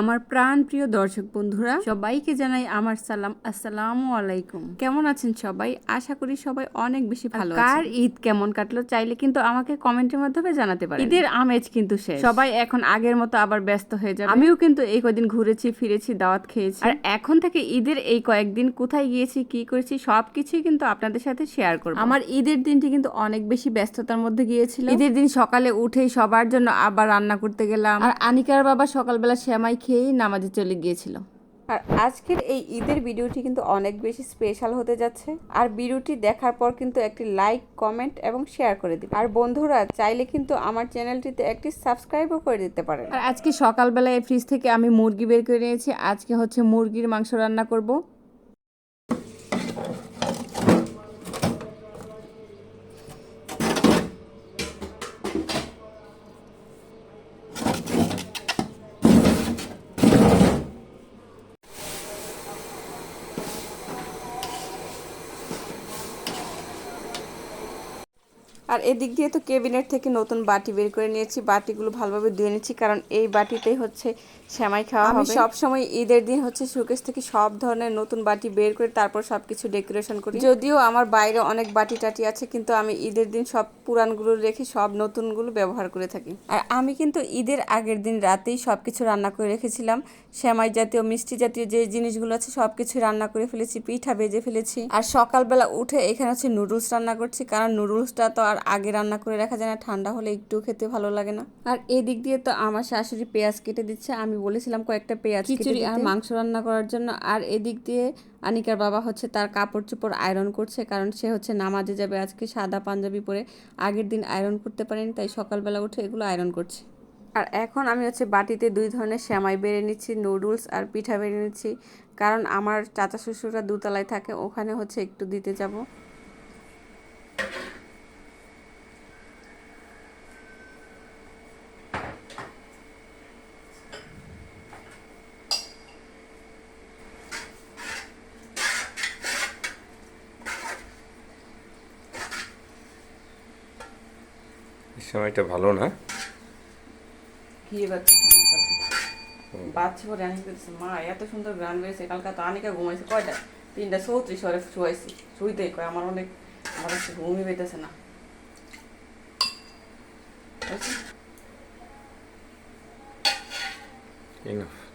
আমার প্রাণ প্রিয় দর্শক বন্ধুরা সবাইকে জানাই আমার সালাম। আসসালামু আলাইকুম। কেমন আছেন সবাই? আশা করি সবাই অনেক বেশি ভালো কার ঈদ কেমন কাটলো চাইলে কিন্তু আমাকে কমেন্টের মাধ্যমে জানাতে পারেন। ঈদের আমেজ কিন্তু শেষ। সবাই এখন আগের মতো আবার ব্যস্ত হয়ে যাবে। আমিও কিন্তু এই কদিন ঘুরেছি ফিরেছি দাওয়াত খেয়েছি। আর এখন থেকে ঈদের এই কয়েকদিন কোথায় গিয়েছি কি করেছি সবকিছুই কিন্তু আপনাদের সাথে শেয়ার করব। আমার ঈদের দিনটি কিন্তু অনেক বেশি ব্যস্ততার মধ্যে গিয়েছিল। ঈদের দিন সকালে উঠেই সবার জন্য আবার রান্না করতে গেলাম। আর আনিকার বাবা সকালবেলা শ্যামাই খেয়েই নামাজে চলে গিয়েছিল আর আজকের এই ঈদের ভিডিওটি কিন্তু অনেক বেশি স্পেশাল হতে যাচ্ছে। আর ভিডিওটি দেখার পর কিন্তু একটি লাইক কমেন্ট এবং শেয়ার করে দিন আর বন্ধুরা চাইলে কিন্তু আমার চ্যানেলটিতে একটি সাবস্ক্রাইবও করে দিতে পারেন। আর আজকে সকালবেলায় ফ্রিজ থেকে আমি মুরগি বের করে নিয়েছি। আজকে হচ্ছে মুরগির মাংস রান্না করব। আর এদিক দিয়ে তো কেবিনেট থেকে নতুন বাটি বের করে নিয়েছি। বাটিগুলো ভালোভাবে ধুয়ে নিয়েছি কারণ এই বাটিতেই হচ্ছে সেমাই খাওয়া হবে। সব সময় ঈদের দিন হচ্ছে শোকেস থেকে সব ধরনের নতুন বাটি বের করে তারপর সবকিছু ডেকোরেশন করি। যদিও আমার বাইরে অনেক বাটি টাটি আছে কিন্তু আমি ঈদের দিন সব পুরানগুলো রেখে সব নতুনগুলো ব্যবহার করে থাকি। আর আমি কিন্তু ঈদের আগের দিন রাতেই সব কিছু রান্না করে রেখেছিলাম। সেমাই জাতীয় মিষ্টি জাতীয় যে জিনিসগুলো আছে সবকিছু রান্না করে ফেলেছি পিঠা ভেজে ফেলেছি। আর সকালবেলা উঠে এখানে হচ্ছে নুডলস রান্না করছি কারণ নুডলসটা তো আর আগে রান্না করে রাখা যায় না ঠান্ডা হলে একটু খেতে ভালো লাগে না। আর এদিক দিয়ে তো আমার শাশুড়ি পেঁয়াজ কেটে দিচ্ছে আমি বলেছিলাম কয়েকটা পেঁয়াজ খিচুড়ি আর মাংস রান্না করার জন্য। আর এদিক দিয়ে আনিকার বাবা হচ্ছে তার কাপড় চোপড় আয়রন করছে কারণ সে হচ্ছে নামাজে যাবে আজকে সাদা পাঞ্জাবি পরে। আগের দিন আয়রন করতে পারেনি তাই সকালবেলা উঠে এগুলো আয়রন করছে। আর এখন আমি হচ্ছে বাটিতে দুই ধরনের শ্যামাই বেড়ে নিচ্ছি নুডলস আর পিঠা বেড়ে নিচ্ছি। কারণ আমার চাচা শ্বশুররা দুতলায় থাকে ওখানে হচ্ছে একটু দিতে যাব। সময়টা ভালো না কি বাচ্চা পরে আনি করছে মা এত সুন্দর গান বেড়েছে কালকে তো আনিকা ঘুমাইছে কয়টা তিনটা চৌত্রিশ শুয়াইছি শুইতেই কয় আমার অনেক আমার হচ্ছে ঘুমই পেতেছে না? Enough.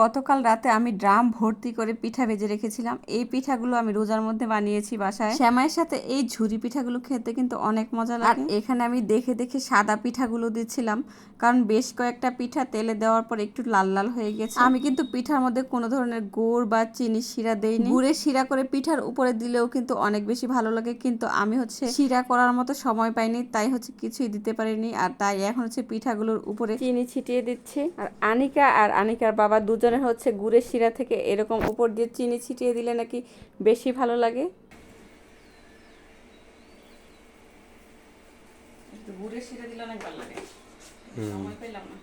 গতকাল রাতে আমি ড্রাম ভর্তি করে পিঠা ভেজে রেখেছিলাম। এই পিঠাগুলো আমি রোজার মধ্যে বানিয়েছি বাসায়। শ্যামাইয়ের সাথে এই ঝুরি পিঠাগুলো খেতে কিন্তু অনেক মজা লাগে। এখানে আমি দেখে দেখে সাদা পিঠাগুলো দিচ্ছিলাম, কারণ বেশ কয়েকটা পিঠা তেলে দেওয়ার পর একটু লাল লাল হয়ে গেছে। আমি কিন্তু পিঠার মধ্যে কোনো ধরনের গুড় বা চিনি শিরা দেইনি। গুড়ের শিরা করে পিঠার উপরে দিলেও কিন্তু অনেক বেশি ভালো লাগে, কিন্তু আমি হচ্ছে শিরা করার মতো সময় পাইনি, তাই হচ্ছে কিছুই দিতে পারিনি। আর তাই এখন হচ্ছে পিঠাগুলোর উপরে চিনি ছিটিয়ে দিচ্ছি। আর আনিকা আর আনিকার বাবা দুজনের হচ্ছে গুড়ের শিরা থেকে এরকম উপর দিয়ে চিনি ছিটিয়ে দিলে নাকি বেশি ভালো লাগে? গুড়ের শিরা দিলে অনেক ভালো লাগে। সময় পেলাম না।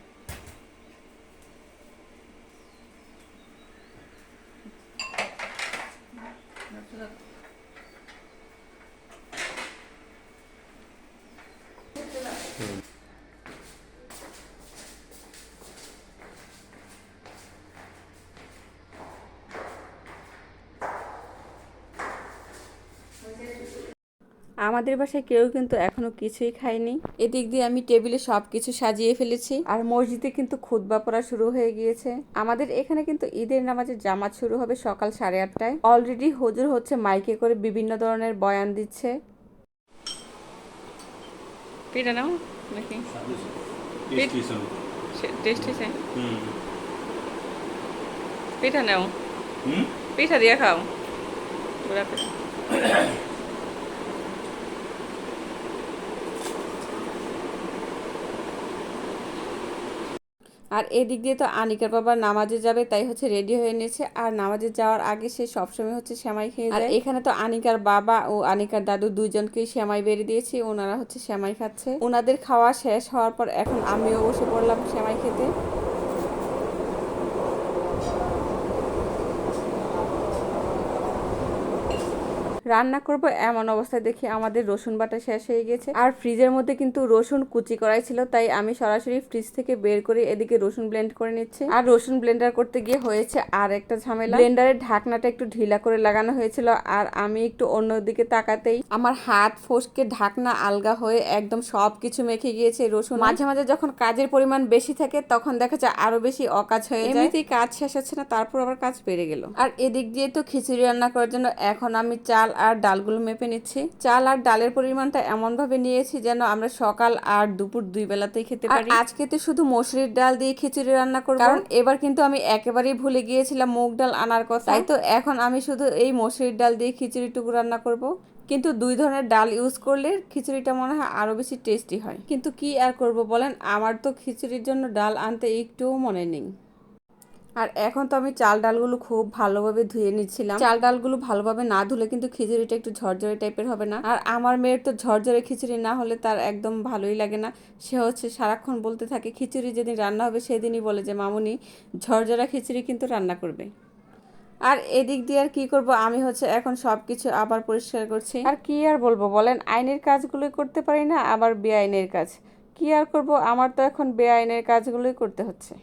আমাদের বাসায় কেউ কিন্তু এখনও কিছুই খায়নি। এদিক দিয়ে আমি টেবিলে সব কিছু সাজিয়ে ফেলেছি আর মসজিদে কিন্তু খুতবা পড়া শুরু হয়ে গিয়েছে। আমাদের এখানে কিন্তু ঈদের নামাজের জামাত শুরু হবে সকাল সাড়ে আটটায়। অলরেডি হুজুর হচ্ছে মাইকে করে বিভিন্ন ধরনের বয়ান দিচ্ছে। পিঠা নাও নাকি পিঠা নাও। পিঠা দিয়ে খাও। আর এদিক দিয়ে তো আনিকার বাবা নামাজে যাবে তাই হচ্ছে রেডি হয়ে নিয়েছে। আর নামাজে যাওয়ার আগে সে সবসময় হচ্ছে শ্যামাই খেয়ে আর এখানে তো আনিকার বাবা ও আনিকার দাদু দুজনকে শ্যামাই বেড়ে দিয়েছে ওনারা হচ্ছে শ্যামাই খাচ্ছে। ওনাদের খাওয়া শেষ হওয়ার পর এখন আমিও বসে পড়লাম শ্যামাই খেতে। রান্না করব এমন অবস্থায় দেখি আমাদের রসুন বাটা শেষ হয়ে গেছে। আর ফ্রিজের মধ্যে কিন্তু রসুন কুচি করাই ছিল তাই আমি সরাসরি ফ্রিজ থেকে বের করে এদিকে রসুন ব্লেন্ড করে নিচ্ছি। আর রসুন ব্লেন্ডার করতে গিয়ে হয়েছে আর একটা ঝামেলা। ব্লেন্ডারের ঢাকনাটা একটু ঢিলা করে লাগানো হয়েছিল আর আমি একটু অন্যদিকে তাকাতেই আমার হাত ফসকে ঢাকনা আলগা হয়ে একদম সব কিছু মেখে গিয়েছে রসুন। মাঝে মাঝে যখন কাজের পরিমাণ বেশি থাকে তখন দেখা যায় আরও বেশি অকাজ হয়ে যায়। এমনিতেই কাজ শেষ হচ্ছে না তারপর আবার কাজ বেড়ে গেল। আর এদিক দিয়ে তো খিচুড়ি রান্না করার জন্য এখন আমি চাল আর ডালগুলো মেপে নিচ্ছি। চাল আর ডালের পরিমাণটা এমন ভাবে নিয়েছি যেন আমরা সকাল আর দুপুর দুই বেলাতেই খেতে পারি। আজকে তো শুধু মসুরির ডাল দিয়ে খিচুড়ি রান্না করব। কারণ এবার কিন্তু আমি একেবারেই ভুলে গিয়েছিলাম মুগ ডাল আনার কথা। তাই তো এখন আমি শুধু এই মসুরির ডাল দিয়ে খিচুড়িটুকু রান্না করব। কিন্তু দুই ধরনের ডাল ইউজ করলে খিচুড়িটা মনে হয় আরও বেশি টেস্টি হয়। কিন্তু কি আর করব বলেন? আমার তো খিচুড়ির জন্য ডাল আনতে একটুও মনে নেই। আর এখন তো আমি চাল ডালগুলো খুব ভালোভাবে ধুয়ে নিচ্ছিলাম। চাল ডালগুলো ভালোভাবে না ধুলে কিন্তু খিচুড়িটা একটু ঝরঝরে টাইপের হবে না। আর আমার মেয়ের তো ঝরঝরে খিচুড়ি না হলে তার একদম ভালোই লাগে না। সে হচ্ছে সারাক্ষণ বলতে থাকে, খিচুড়ি যেদিন রান্না হবে সেদিনই বলে যে, মামুনি, ঝরঝরা খিচুড়ি কিন্তু রান্না করবে। আর এদিক দিয়ে আর কি করব? আমি হচ্ছে এখন সব কিছু আবার পরিষ্কার করছি। আর কি আর বলব বলেন, আইনের কাজগুলোই করতে পারি না, আবার বেআইনের কাজ। কি আর করব? আমার তো এখন বেআইনের কাজগুলোই করতে হচ্ছে।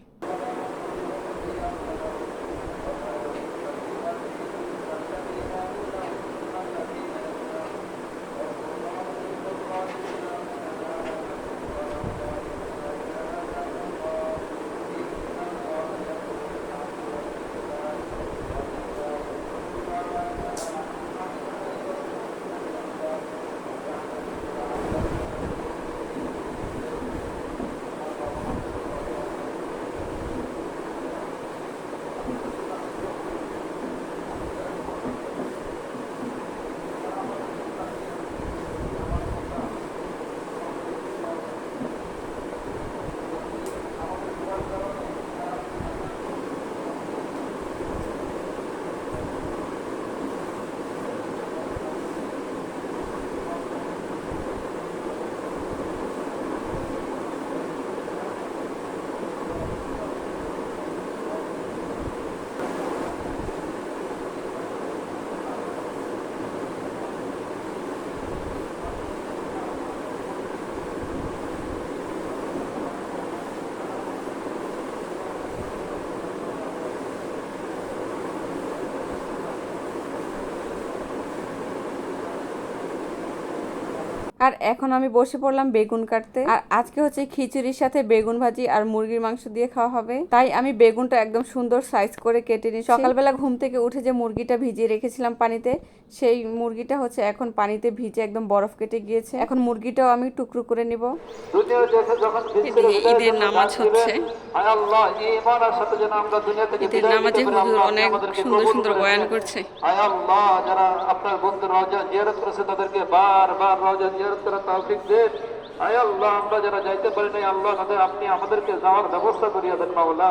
আর এখন আমি বসে পড়লাম বেগুন কাটতে। আর আজকে হচ্ছে খিচুড়ির সাথে বেগুন ভাজি আর মুরগির মাংস দিয়ে খাওয়া হবে। তাই আমি বেগুনটা একদম সুন্দর সাইজ করে কেটে নিই। সকালবেলা ঘুম থেকে উঠে যে মুরগিটা ভিজিয়ে রেখেছিলাম পানিতে সেই মুরগিটা হচ্ছে এখন পানিতে ভিজে একদম বরফ কেটে গিয়েছে। এখন মুরগিটাও আমি টুকরো করে নিব। ঈদের নামাজ হচ্ছে। ঈদের নামাজে হুজুর অনেক সুন্দর সুন্দর বয়ান করছে। আল্লাহ যারা আপনার বন্ধু রওজা জিয়ারত করেছে তাদেরকে বারবার রওজা জিয়ারত করার তৌফিক দেন। হায় আল্লাহ আমরা যারা যাইতে পারি নাই আল্লাহ তাদের আপনি আমাদেরকে যাওয়ার ব্যবস্থা করিয়া দেন মাওলা।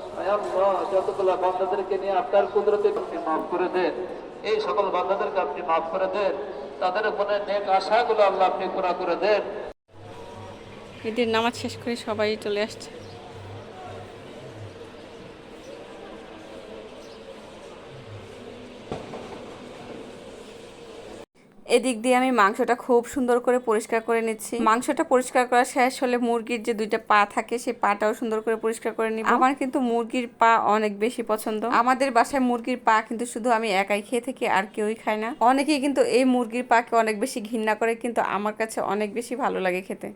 যতগুলা বান্দাদেরকে নিয়ে আপনার কুদরতে আপনি মাফ করে দেন, এই সকল বান্দাদেরকে আপনি মাফ করে দেন, তাদের মনে নেক আশাগুলো আল্লাহ আপনি পুরা করে দেন। ঈদের নামাজ শেষ করে সবাই চলে আসছে। এদিক দিয়ে আমি মাংসটা খুব সুন্দর করে পরিষ্কার করে নিচ্ছি। মাংসটা পরিষ্কার করা শেষ হলে মুরগির যে দুইটা পা থাকে, সেই পাটাও সুন্দর করে পরিষ্কার করে নিই আমার কিন্তু মুরগির পা অনেক বেশি পছন্দ। আমাদের বাসায় মুরগির পা কিন্তু শুধু আমি একাই খেয়ে থাকি, আর কেউই খায় না। অনেকেই কিন্তু এই মুরগির পাকে অনেক বেশি ঘৃণা করে, কিন্তু আমার কাছে অনেক বেশি ভালো লাগে খেতে।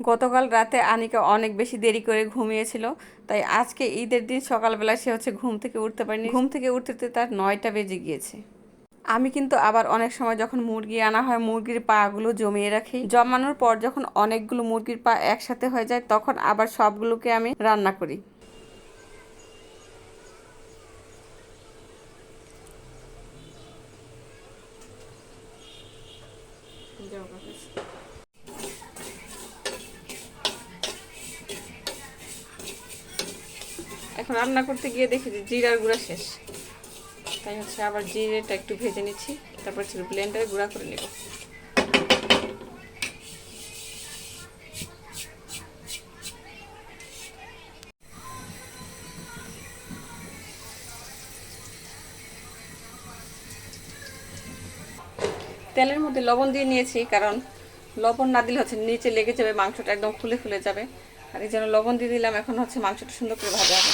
গতকাল রাতে আনিকা অনেক বেশি দেরি করে ঘুমিয়েছিল, তাই আজকে ঈদের দিন সকালবেলা সে হচ্ছে ঘুম থেকে উঠতে পারেনি। ঘুম থেকে উঠতে তার নয়টা বেজে গিয়েছে। আমি কিন্তু আবার অনেক সময় যখন মুরগি আনা হয়, মুরগির পাগুলো জমিয়ে রাখি। জমানোর পর যখন অনেকগুলো মুরগির পা একসাথে হয়ে যায়, তখন আবার সবগুলোকে আমি রান্না করি। এখন রান্না করতে গিয়ে দেখি যে জিরার গুঁড়া শেষ। তাই হচ্ছে আবার জিরেটা একটু ভেজে নিচ্ছি, তারপর হচ্ছে ব্লেন্ডারে গুঁড়া করে নেব। তেলের মধ্যে লবণ দিয়ে নিয়েছি, কারণ লবণ না দিলে হচ্ছে নিচে লেগে যাবে, মাংসটা একদম খুলে খুলে যাবে। আর এই জন্য লবণ দিয়ে দিলাম এখন হচ্ছে মাংসটা সুন্দর করে ভাজা হবে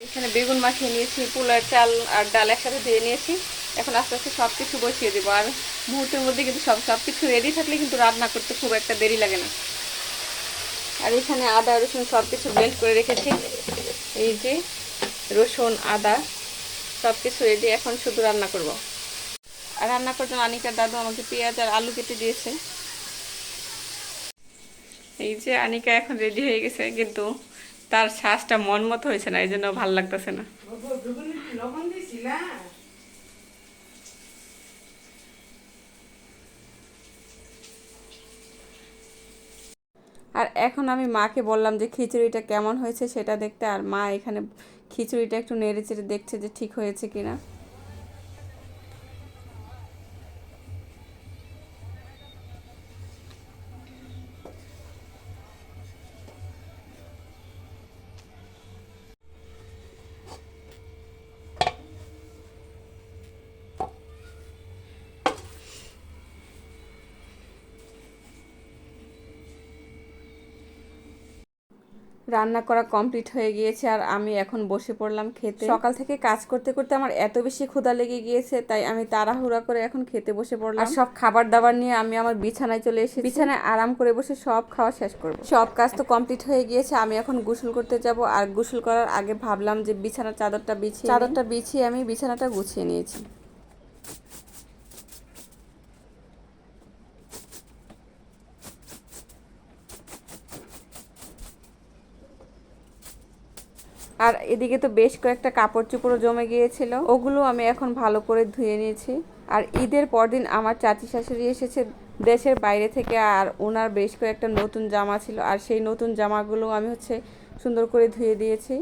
এখানে বেগুন মাখিয়ে নিয়েছি, পোলার চাল আর ডাল একসাথে দিয়ে নিয়েছি। এখন আস্তে আস্তে সব কিছু বসিয়ে দেবো। আর মুহূর্তের মধ্যে কিন্তু সব সব কিছু রেডি থাকলে কিন্তু রান্না করতে খুব একটা দেরি লাগে না। আর এখানে আদা, রসুন সব কিছু ব্লেন্ড করে রেখেছি। এই যে রসুন, আদা সব কিছু রেডি এখন শুধু রান্না করব। আর রান্না করতে আনিকার দাদু আমাকে পেঁয়াজ আর আলু কেটে দিয়েছে। এই যে আনিকা এখন রেডি হয়ে গেছে, কিন্তু তার শ্বাসটা মন মতো হয়েছে না এই জন্য ভালো লাগতেছে না। আর এখন আমি মাকে বললাম যে খিচুড়িটা কেমন হয়েছে সেটা দেখতে, আর মা এখানে খিচুড়িটা একটু নেড়ে চেড়ে দেখছে যে ঠিক হয়েছে কিনা। রান্না করা কমপ্লিট হয়ে গিয়েছে আর আমি এখন বসে পড়লাম খেতে। সকাল থেকে কাজ করতে করতে আমার এত বেশি ক্ষুধা লেগে গিয়েছে তাই আমি তাড়াহুড়া করে এখন খেতে বসে পড়লাম। আর সব খাবার দাবার নিয়ে আমি আমার বিছানায় চলে এসেছি। বিছানায় আরাম করে বসে সব খাওয়া শেষ করব। সব কাজ তো কমপ্লিট হয়ে গিয়েছে আমি এখন গোসল করতে যাব। আর গোসল করার আগে ভাবলাম যে বিছানার চাদরটা বিছিয়ে চাদরটা বিছিয়ে আমি বিছানাটা গুছিয়ে নিয়েছি। আর এদিকে তো বেশ কয়েকটা কাপড় চোপড়ও জমে গিয়েছিল। ওগুলো আমি এখন ভালো করে ধুয়ে নিয়েছি। আর ঈদের পরদিন আমার চাচি শাশুড়ি এসেছে দেশের বাইরে থেকে আর ওনার বেশ কয়েকটা নতুন জামা ছিল। আর সেই নতুন জামাগুলো আমি হচ্ছে সুন্দর করে ধুয়ে দিয়েছি।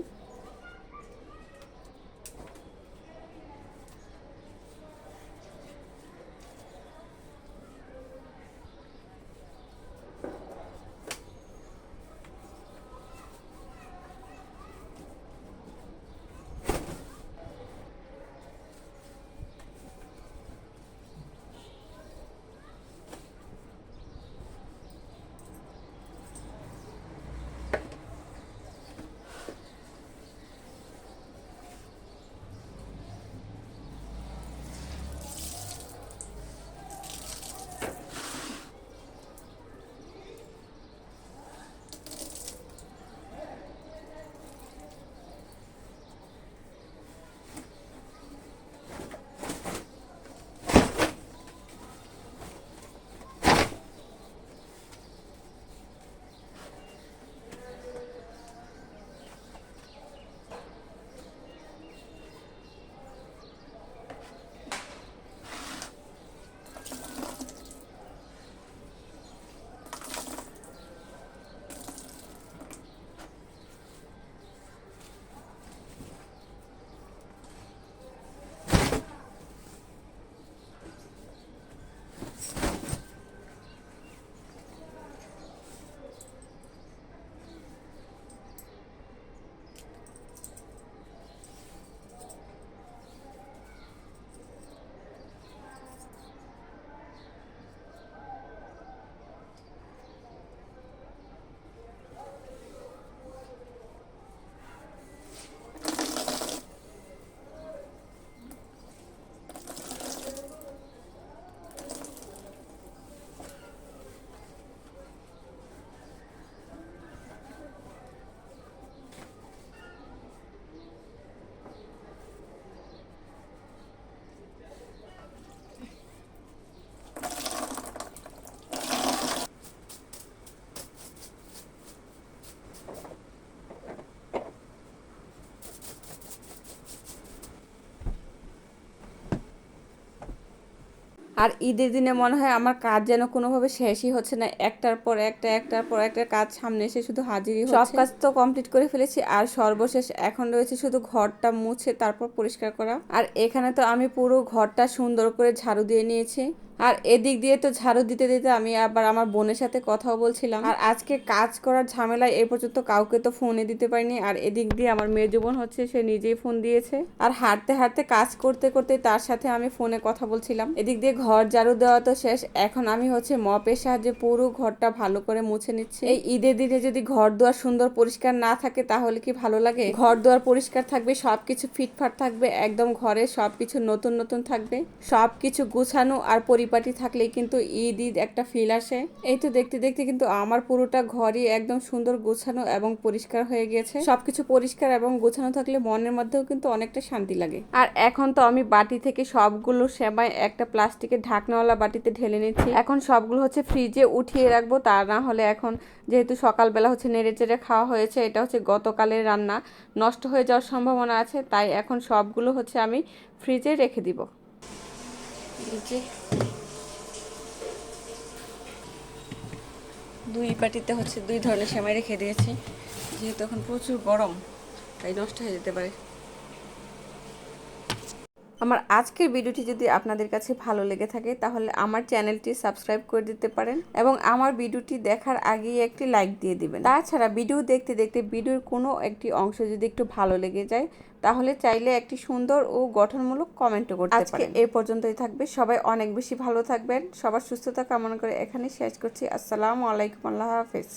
আর ঈদের দিনে মনে হয় আমার কাজ যেন কোনোভাবে শেষই হচ্ছে না। একটার পর একটা একটার পর একটা কাজ সামনে এসে শুধু হাজিরই সব কাজ তো কমপ্লিট করে ফেলেছি আর সর্বশেষ এখন রয়েছে শুধু ঘরটা মুছে তারপর পরিষ্কার করা। আর এখানে তো আমি পুরো ঘরটা সুন্দর করে ঝাড়ু দিয়ে নিয়েছি। আর এদিক দিয়ে তো ঝাড়ু দিতে দিতে আমি আবার আমার বোনের সাথে কথাও বলছিলাম। আর আজকে কাজ করার ঝামেলায় এ পর্যন্ত কাউকে তো ফোনে দিতে পারিনি। আর এদিক দিয়ে আমার মেয়ে বোন হচ্ছে, সে নিজেই ফোন দিয়েছে। আর হাঁটতে হাঁটতে কাজ করতে করতে তার সাথে আমি ফোনে কথা বলছিলাম। এদিক দিয়ে ঘর ঝাড়ু দেওয়া তো শেষ। এখন আমি হচ্ছে মপের সাহায্যে পুরো ঘরটা ভালো করে মুছে নিচ্ছি। এই ঈদের দিনে যদি ঘর দুয়ার সুন্দর পরিষ্কার না থাকে তাহলে কি ভালো লাগে? ঘর দুয়ার পরিষ্কার থাকবে, সবকিছু ফিটফাট থাকবে, একদম ঘরে সবকিছু নতুন নতুন থাকবে। সবকিছু গুছানো আর পরিপাটি থাকলেই কিন্তু ঈদ ঈদ একটা ফিল আসে। এই তো দেখতে দেখতে কিন্তু আমার পুরোটা ঘরই একদম সুন্দর গোছানো এবং পরিষ্কার হয়ে গেছে সবকিছু পরিষ্কার এবং গোছানো থাকলে মনের মধ্যেও কিন্তু অনেকটা শান্তি লাগে। আর এখন তো আমি বাটি থেকে সবগুলো সেমাই একটা প্লাস্টিকের ঢাকনাওয়ালা বাটিতে ঢেলে নিচ্ছি। এখন সবগুলো হচ্ছে ফ্রিজে উঠিয়ে রাখব। তা না হলে এখন যেহেতু সকালবেলা হচ্ছে নেড়ে চেড়ে খাওয়া হয়েছে, এটা হচ্ছে গতকালের রান্না। নষ্ট হয়ে যাওয়ার সম্ভাবনা আছে, তাই এখন সবগুলো হচ্ছে আমি ফ্রিজে রেখে দিব। দুই পাটিতে হচ্ছে দুই ধরনের সেমাই রেখে দিয়েছি। যেহেতু এখন প্রচুর গরম, তাই নষ্ট হয়ে যেতে পারে। আমার আজকের ভিডিওটি যদি আপনাদের কাছে ভালো লেগে থাকে তাহলে আমার চ্যানেলটি সাবস্ক্রাইব করে দিতে পারেন এবং আমার ভিডিওটি দেখার আগেই একটি লাইক দিয়ে দিবেন। তাছাড়া ভিডিও দেখতে দেখতে ভিডিওর কোনো একটি অংশ যদি একটু ভালো লেগে যায় তাহলে চাইলে একটি সুন্দর ও গঠনমূলক কমেন্টও করতে আজকে এ পর্যন্তই থাকবে। সবাই অনেক বেশি ভালো থাকবেন। সবার সুস্থতা কামনা করে এখানে শেষ করছি। আসসালামু আলাইকুম। আল্লাহ হাফেজ।